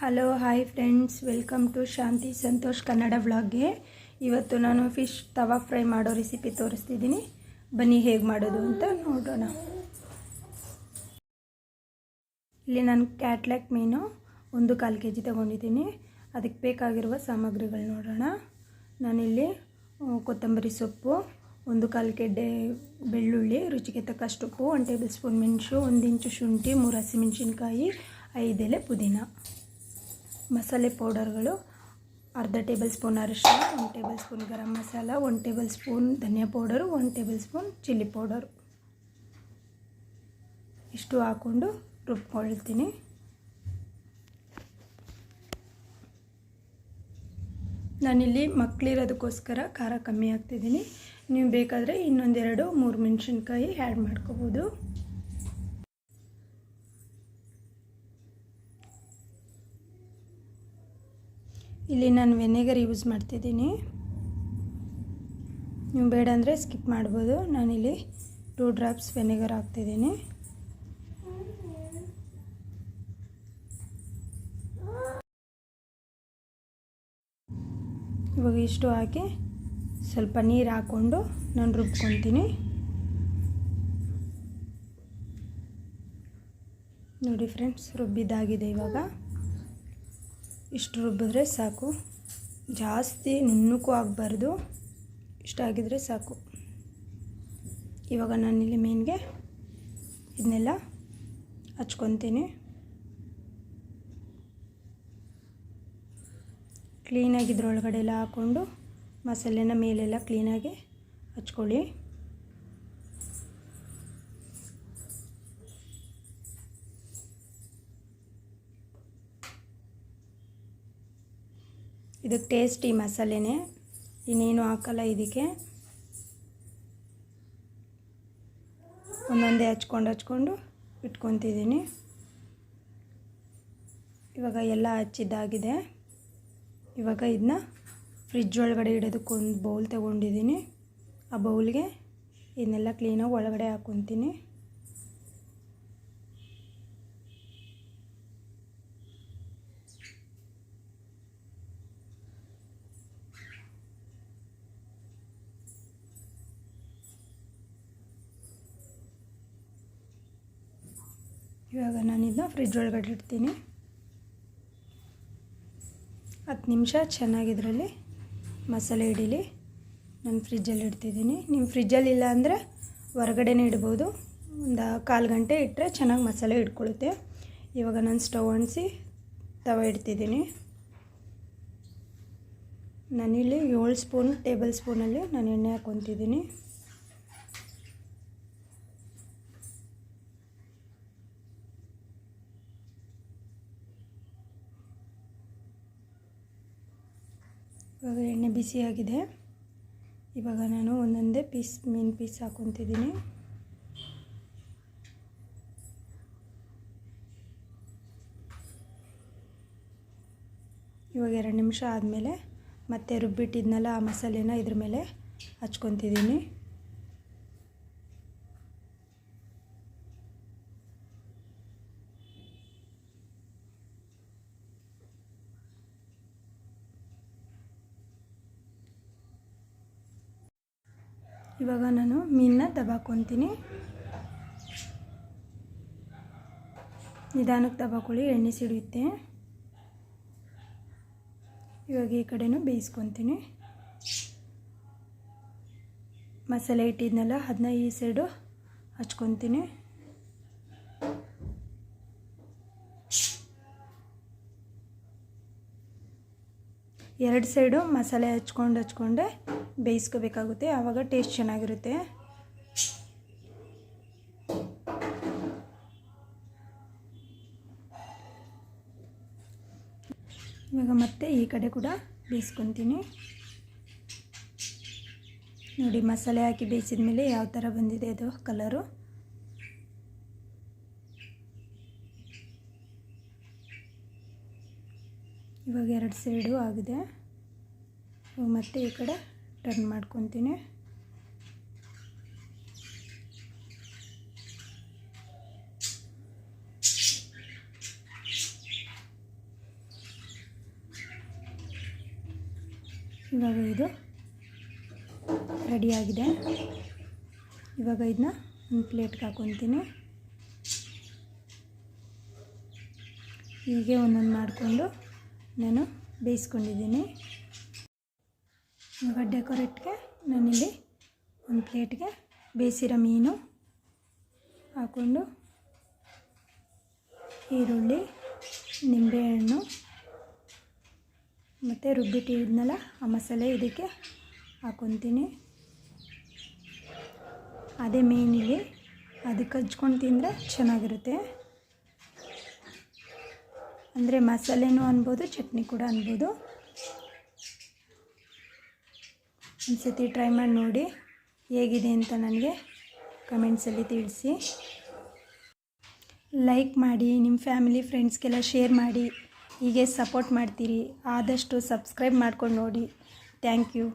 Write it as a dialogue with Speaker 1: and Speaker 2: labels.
Speaker 1: Hello hi friends welcome to Shanti Santosh Kannada ವ್ಲಾಗ್ಗೆ ಇವತ್ತು ನಾನು fish tawa fry ಮಾಡೋ recipe ತೋರಿಸ್ತಿದ್ದೀನಿ. ಬನ್ನಿ ಹೇಗೆ ಮಾಡೋದು ಅಂತ ನೋಡೋಣ. ಇಲ್ಲಿ ನಾನು ಕ್ಯಾಟ್ಲಾಕ್ ಮೀನು ಒಂದು ಕಾಲು ಕೆ ಜಿ ತೊಗೊಂಡಿದ್ದೀನಿ. ಅದಕ್ಕೆ ಬೇಕಾಗಿರುವ ಸಾಮಗ್ರಿಗಳು ನೋಡೋಣ. ನಾನಿಲ್ಲಿ ಕೊತ್ತಂಬರಿ ಸೊಪ್ಪು, ಒಂದು ಕಾಲು ಗೆಡ್ಡೆ ಬೆಳ್ಳುಳ್ಳಿ, ರುಚಿಗೆ ತಕ್ಕಷ್ಟು ಉಪ್ಪು, ಒಂದು ಟೇಬಲ್ ಸ್ಪೂನ್ ಮೆಣಸು, ಒಂದು ಇಂಚು ಶುಂಠಿ, ಮೂರು ಹಸಿಮೆಣಸಿನ್ಕಾಯಿ ಐದೆಲೆ ಪುದೀನ. ಮಸಾಲೆ ಪೌಡರ್ಗಳು, ಅರ್ಧ ಟೇಬಲ್ ಸ್ಪೂನ್ ಅರಿಶಿನ ಒಂದು ಟೇಬಲ್ ಸ್ಪೂನ್ ಗರಂ ಮಸಾಲ, ಒಂದು ಟೇಬಲ್ ಸ್ಪೂನ್ ಧನಿಯಾ ಪೌಡರು, ಒಂದು ಟೇಬಲ್ ಸ್ಪೂನ್ ಚಿಲ್ಲಿ ಪೌಡರು. ಇಷ್ಟು ಹಾಕ್ಕೊಂಡು ರುಬ್ಕೊಳ್ತೀನಿ. ನಾನಿಲ್ಲಿ ಮಕ್ಕಳಿರೋದಕ್ಕೋಸ್ಕರ ಖಾರ ಕಮ್ಮಿ ಆಗ್ತಿದ್ದೀನಿ ನೀವು ಬೇಕಾದರೆ ಇನ್ನೊಂದೆರಡು, ಮೂರು ಮೆಣಸಿನ್ಕಾಯಿ ಆ್ಯಡ್ ಮಾಡ್ಕೋಬೋದು. ಇಲ್ಲಿ ನಾನು ವೆನೆಗರ್ ಯೂಸ್ ಮಾಡ್ತಿದ್ದೀನಿ. ನೀವು ಬೇಡ ಅಂದರೆ ಸ್ಕಿಪ್ ಮಾಡ್ಬೋದು. ನಾನಿಲ್ಲಿ ಟೂ ಡ್ರಾಪ್ಸ್ ವೆನೆಗರ್ ಹಾಕ್ತಿದ್ದೀನಿ. ಇವಾಗ ಇಷ್ಟು ಹಾಕಿ ಸ್ವಲ್ಪ ನೀರು ಹಾಕ್ಕೊಂಡು ನಾನು ರುಬ್ಕೊತೀನಿ. ನೋಡಿ ಫ್ರೆಂಡ್ಸ್ ರುಬ್ಬಿದ್ದಾಗಿದೆ ಇವಾಗ. ಇಷ್ಟು ರುಬ್ಬಿದ್ರೆ ಸಾಕು. ಜಾಸ್ತಿ ನುಣ್ಣಕ್ಕೂ ಆಗಬಾರ್ದು. ಇಷ್ಟಾಗಿದ್ರೆ ಸಾಕು. ಇವಾಗ ನಾನಿಲ್ಲಿ ಮೇನ್ಗೆ ಇದನ್ನೆಲ್ಲ ಹಚ್ಕೊತೀನಿ. ಕ್ಲೀನಾಗಿ ಇದ್ರೊಳಗಡೆ ಎಲ್ಲ ಹಾಕ್ಕೊಂಡು ಮಸಾಲೆನ ಮೇಲೆಲ್ಲ ಕ್ಲೀನಾಗಿ ಹಚ್ಕೊಳ್ಳಿ. ಇದಕ್ಕೆ ಟೇಸ್ಟಿ ಮಸಾಲೆನೇ. ಇನ್ನೇನು ಹಾಕಲ್ಲ ಇದಕ್ಕೆ. ಒಂದೊಂದೇ ಹಚ್ಕೊಂಡು ಹಚ್ಕೊಂಡು ಇಟ್ಕೊತಿದ್ದೀನಿ. ಇವಾಗ ಎಲ್ಲ ಹಚ್ಚಿದ್ದಾಗಿದೆ. ಇವಾಗ ಇದನ್ನ ಫ್ರಿಜ್ ಒಳಗಡೆ ಇಡೋದಕ್ಕೊಂದು ಬೌಲ್ ತೊಗೊಂಡಿದ್ದೀನಿ. ಆ ಬೌಲ್ಗೆ ಇದನ್ನೆಲ್ಲ ಕ್ಲೀನಾಗಿ ಒಳಗಡೆ ಹಾಕ್ಕೊತೀನಿ ಇವಾಗ ನಾನು ಇದನ್ನ ಫ್ರಿಜ್ ಒಳಗಡೆ ಇಡ್ತೀನಿ. ಹತ್ತು ನಿಮಿಷ ಚೆನ್ನಾಗಿದ್ರಲ್ಲಿ ಮಸಾಲೆ ಹಿಡೀಲಿ. ನಾನು ಫ್ರಿಜ್ಜಲ್ಲಿ ಇಡ್ತಿದ್ದೀನಿ. ನಿಮ್ಮ ಫ್ರಿಜ್ಜಲ್ಲಿ ಇಲ್ಲ ಅಂದರೆ ಹೊರಗಡೆನೇ ಇಡ್ಬೋದು. ಒಂದು ಕಾಲು ಗಂಟೆ ಇಟ್ಟರೆ ಚೆನ್ನಾಗಿ ಮಸಾಲೆ ಇಟ್ಕೊಳುತ್ತೆ ಇವಾಗ ನಾನು ಸ್ಟವ್ ಅಣಿಸಿ ತವ ಇಡ್ತಿದ್ದೀನಿ. ನಾನಿಲ್ಲಿ ಏಳು ಸ್ಪೂನ್ ಟೇಬಲ್ ಸ್ಪೂನಲ್ಲಿ ನಾನು ಎಣ್ಣೆ ಹಾಕ್ಕೊತಿದ್ದೀನಿ. ಇವಾಗ ಎಣ್ಣೆ ಬಿಸಿಯಾಗಿದೆ ಇವಾಗ ನಾನು ಒಂದೊಂದೇ ಪೀಸ್, ಮೀನು ಪೀಸ್ ಹಾಕೊತಿದ್ದೀನಿ. ಇವಾಗ ಎರಡು ನಿಮಿಷ ಆದಮೇಲೆ ಮತ್ತೆ ರುಬ್ಬಿಟ್ಟಿದ್ನಲ್ಲ ಆ ಮಸಾಲೆನ ಇದ್ರ ಮೇಲೆ ಹಚ್ಕೊತಿದ್ದೀನಿ. ಇವಾಗ ನಾನು ಮೀನನ್ನ ದಬಾಕೊತೀನಿ ನಿಧಾನಕ್ಕೆ ದಬಾಕೊಳ್ಳಿ ಎಣ್ಣೆ ಸಿಡಿಯುತ್ತೆ. ಇವಾಗ ಈ ಕಡೆನೂ ಬೇಯಿಸ್ಕೊತೀನಿ. ಮಸಾಲೆ ಇಟ್ಟಿದ್ನಲ್ಲ ಅದನ್ನ ಈ ಸೈಡು ಹಚ್ಕೊತೀನಿ. ಎರಡು ಸೈಡು ಮಸಾಲೆ ಹಚ್ಕೊಂಡು ಹಚ್ಕೊಂಡೆ. ಬೇಯಿಸ್ಕೋಬೇಕಾಗುತ್ತೆ. ಆವಾಗ ಟೇಸ್ಟ್ ಚೆನ್ನಾಗಿರುತ್ತೆ. ಇವಾಗ ಮತ್ತೆ ಈ ಕಡೆ ಕೂಡ ಬೇಯಿಸ್ಕೊತೀನಿ. ನೋಡಿ, ಮಸಾಲೆ ಹಾಕಿ ಬೇಯಿಸಿದ ಮೇಲೆ ಯಾವ ಥರ ಬಂದಿದೆ ಅದು ಕಲರು? ಇವಾಗ ಎರಡು ಸೈಡು ಆಗಿದೆ. ಮತ್ತೆ ಈ ಕಡೆ ಟರ್ನ್ ಮಾಡ್ಕೊತೀನಿ. ಇವಾಗ ಇದು ರೆಡಿಯಾಗಿದೆ ಇವಾಗ ಇದನ್ನ ಒಂದು ಪ್ಲೇಟ್ಗೆ ಹಾಕೊತೀನಿ. ಹೀಗೆ ಒಂದೊಂದು ಮಾಡಿಕೊಂಡು ನಾನು ಬೇಯಿಸ್ಕೊಂಡಿದ್ದೀನಿ. ಇವಾಗ ಡೆಕೋರೇಟ್ಗೆ ನಾನಿಲ್ಲಿ ಒಂದು ಪ್ಲೇಟ್ಗೆ ಬೇಯಿಸಿರೋ ಮೀನು ಹಾಕ್ಕೊಂಡು ಈರುಳ್ಳಿ, ನಿಂಬೆಹಣ್ಣು ಮತ್ತು ರುಬ್ಬಿಟ್ಟಿದ್ನಲ್ಲ ಆ ಮಸಾಲೆ ಇದಕ್ಕೆ ಹಾಕೊತೀನಿ ಅದೇ ಮೀನಿಗೆ ಅದಕ್ಕೆ ಹಚ್ಕೊಂಡು ತಿಂದರೆ ಚೆನ್ನಾಗಿರುತ್ತೆ. ಅಂದರೆ ಮಸಾಲೆನೂ ಅನ್ಬೋದು, ಚಟ್ನಿ ಕೂಡ ಅನ್ಬೋದು. ಒಂದು ಸತಿ ಟ್ರೈ ಮಾಡಿ ನೋಡಿ ಹೇಗಿದೆ ಅಂತ ನನಗೆ ಕಮೆಂಟ್ಸಲ್ಲಿ ತಿಳಿಸಿ. ಲೈಕ್ ಮಾಡಿ, ನಿಮ್ಮ ಫ್ಯಾಮಿಲಿ, ಫ್ರೆಂಡ್ಸ್ಗೆಲ್ಲ ಶೇರ್ ಮಾಡಿ, ಹೀಗೆ ಸಪೋರ್ಟ್ ಮಾಡ್ತೀರಿ. ಆದಷ್ಟು ಸಬ್ಸ್ಕ್ರೈಬ್ ಮಾಡ್ಕೊಂಡು ನೋಡಿ. Thank you.